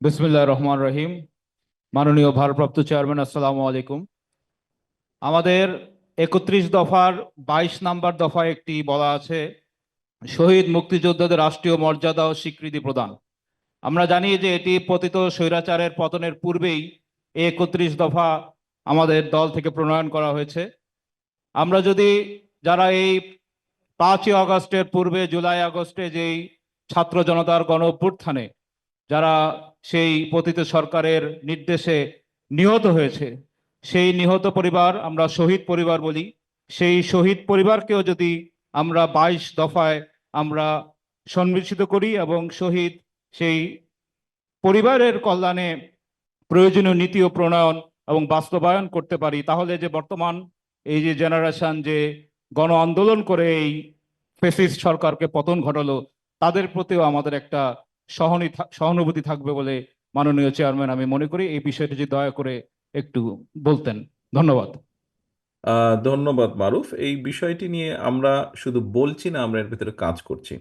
বিসমিল্লাহ রহমান রহিম। মাননীয় ভারপ্রাপ্ত চেয়ারম্যান, আসসালামু আলাইকুম। আমাদের একত্রিশ দফার বাইশ নাম্বার দফায় একটি বলা আছে, শহীদ মুক্তিযোদ্ধাদের রাষ্ট্রীয় মর্যাদা ও স্বীকৃতি প্রদান। আমরা জানি যে এটি পতিত স্বৈরাচারের পতনের পূর্বেই এই একত্রিশ দফা আমাদের দল থেকে প্রণয়ন করা হয়েছে। আমরা যদি যারা এই পাঁচই আগস্টের পূর্বে জুলাই আগস্টে যেই ছাত্র জনতার গণ যারা সেই পতিত সরকারের নির্দেশে নিহত হয়েছে। সেই নিহত পরিবার আমরা শহীদ পরিবার বলি। সেই শহীদ পরিবারকেও যদি আমরা বাইশ দফায় আমরা সন্মিলিত করি এবং শহীদ সেই পরিবারের কল্যাণে প্রয়োজনীয় নীতি ও প্রণয়ন এবং বাস্তবায়ন করতে পারি, তাহলে যে বর্তমান এই যে জেনারেশন যে গণ আন্দোলন করে এই ফেসিস্ট সরকারকে পতন ঘটালো, তাদের প্রতিও আমাদের একটা সহনি সহানুভূতি থাকবে বলে মাননীয় চেয়ারম্যান আমি মনে করি। এই বিষয়টি যদি দয়া করে একটু বলতেন। ধন্যবাদ। ধন্যবাদ মারুফ। এই বিষয়টি নিয়ে আমরা শুধু বলছি না আমরা এর ভিতরে কাজ করছি।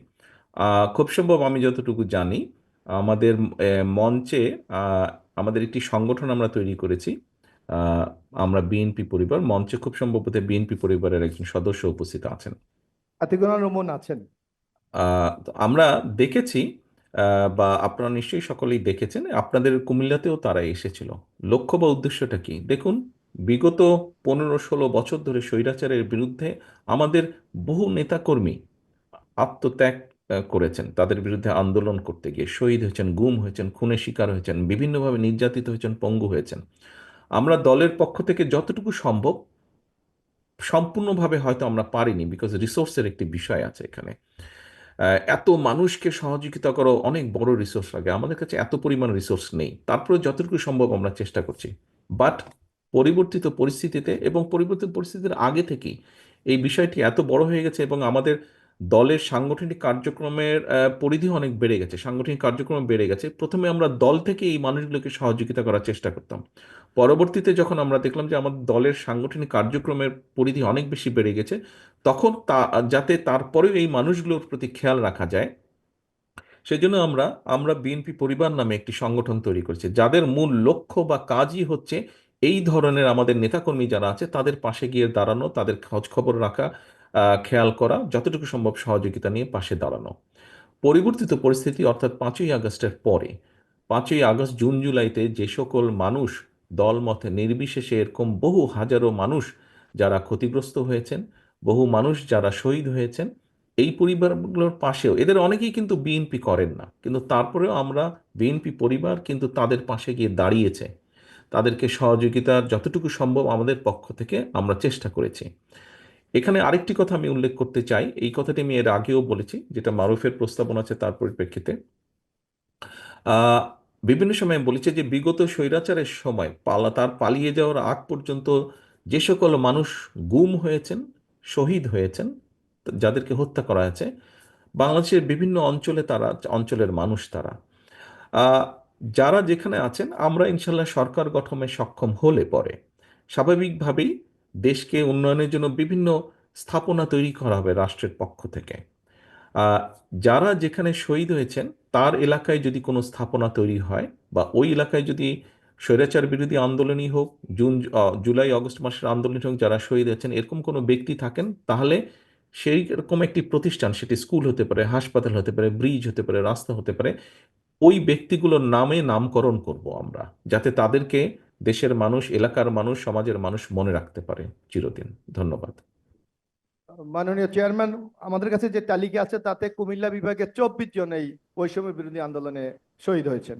খুব সম্ভব আমি যতটুকু জানি আমাদের মঞ্চে আমাদের একটি সংগঠন আমরা তৈরি করেছি। আমরা বিএনপি পরিবার। মঞ্চে খুব সম্ভবত বিএনপি পরিবারের একজন সদস্য উপস্থিত আছেন। আতিকুনা রুমন আছেন। আমরা দেখেছি বা আপনারা নিশ্চয়ই সকলেই দেখেছেন, আপনাদের কুমিল্লাতেও তারা এসেছিল। লক্ষ্য বা উদ্দেশ্যটা কি? দেখুন, বিগত পনেরো ষোলো বছর ধরে স্বৈরাচারের বিরুদ্ধে আমাদের বহু নেতাকর্মী আত্মত্যাগ করেছেন। তাদের বিরুদ্ধে আন্দোলন করতে গিয়ে শহীদ হয়েছেন, গুম হয়েছেন, খুনের শিকার হয়েছেন, বিভিন্নভাবে নির্যাতিত হয়েছেন, পঙ্গু হয়েছেন। আমরা দলের পক্ষ থেকে যতটুকু সম্ভব, সম্পূর্ণভাবে হয়তো আমরা পারিনি বিকজ রিসোর্সের একটি বিষয় আছে এখানে। এত মানুষকে সহযোগিতা করা, অনেক বড় রিসোর্স লাগে। আমাদের কাছে এত পরিমাণ রিসোর্স নেই। তারপরে যতটুকু সম্ভব আমরা চেষ্টা করছি। বাট পরিবর্তিত পরিস্থিতিতে এবং পরিবর্তিত পরিস্থিতির আগে থেকেই এই বিষয়টি এত বড় হয়ে গেছে এবং আমাদের দলের সাংগঠনিক কার্যক্রমের পরিধি অনেক বেড়ে গেছে, সাংগঠনিক কার্যক্রম বেড়ে গেছে। প্রথমে আমরা দল থেকে এই মানুষগুলোকে সহযোগিতা করার চেষ্টা করতাম। পরবর্তীতে যখন আমরা দেখলাম যে আমাদের দলের সাংগঠনিক কার্যক্রমের পরিধি অনেক বেশি বেড়ে গেছে তখন তা, যাতে তারপরেও এই মানুষগুলোর প্রতি খেয়াল রাখা যায়, সেজন্য আমরা আমরা বিএনপি পরিবার নামে একটি সংগঠন তৈরি করেছি, যাদের মূল লক্ষ্য বা কাজই হচ্ছে এই ধরনের আমাদের নেতাকর্মী যারা আছে, তাদের পাশে গিয়ে দাঁড়ানো, তাদের খোঁজ খবর রাখা খেয়াল করা, যতটুকু সম্ভব সহযোগিতা নিয়ে পাশে দাঁড়ানো। পরিবর্তিত পরিস্থিতি অর্থাৎ পাঁচই আগস্টের পরে, পাঁচই আগস্ট জুন জুলাইতে যে সকল মানুষ দলমতে নির্বিশেষে এরকম বহু হাজারো মানুষ যারা ক্ষতিগ্রস্ত হয়েছেন বহু মানুষ যারা শহীদ হয়েছেন, এই পরিবারগুলোর পাশেও, এদের অনেকেই কিন্তু বিএনপি করেন না। কিন্তু তারপরেও আমরা বিএনপি পরিবার কিন্তু তাদের পাশে গিয়ে দাঁড়িয়েছে। তাদেরকে সহযোগিতার যতটুকু সম্ভব আমাদের পক্ষ থেকে আমরা চেষ্টা করেছি। এখানে আরেকটি কথা আমি উল্লেখ করতে চাই। এই কথাটি আমি এর আগেও বলেছি, যেটা মারুফের প্রস্তাবনা আছে তার পরিপ্রেক্ষিতে। বিভিন্ন সময় বলেছে যে, বিগত স্বৈরাচারের সময় পালা, তার পালিয়ে যাওয়ার আগ পর্যন্ত যে সকল মানুষ গুম হয়েছেন শহীদ হয়েছেন, যাদেরকে হত্যা করা হয়েছে। বাংলাদেশের বিভিন্ন অঞ্চলে তারা, অঞ্চলের মানুষ তারা। যারা যেখানে আছেন, আমরা ইনশাল্লাহ সরকার গঠনে সক্ষম হলে পরে। স্বাভাবিকভাবেই দেশকে উন্নয়নের জন্য বিভিন্ন স্থাপনা তৈরি করা হবে রাষ্ট্রের পক্ষ থেকে। যারা যেখানে শহীদ হয়েছেন, তার এলাকায় যদি কোনো স্থাপনা তৈরি হয় বা ওই এলাকায় যদি স্বৈরাচার বিরোধী আন্দোলনই হোক, জুন জুলাই অগস্ট মাসের আন্দোলনই হোক, যারা শহীদ হয়েছেন, এরকম কোনো ব্যক্তি থাকেন, তাহলে সেই রকম একটি প্রতিষ্ঠান, সেটি স্কুল হতে পারে, হাসপাতাল হতে পারে, ব্রিজ হতে পারে, রাস্তা হতে পারে, ওই ব্যক্তিগুলোর নামে নামকরণ করব আমরা, যাতে তাদেরকে দেশের মানুষ, এলাকার মানুষ, সমাজের মানুষ মনে রাখতে পারে চিরদিন। ধন্যবাদ। মাননীয় চেয়ারম্যান, আমাদের কাছে যে তালিকা আছে, তাতে কুমিল্লা বিভাগে চব্বিশ জন এই বৈষম্য বিরোধী আন্দোলনে শহীদ হয়েছেন।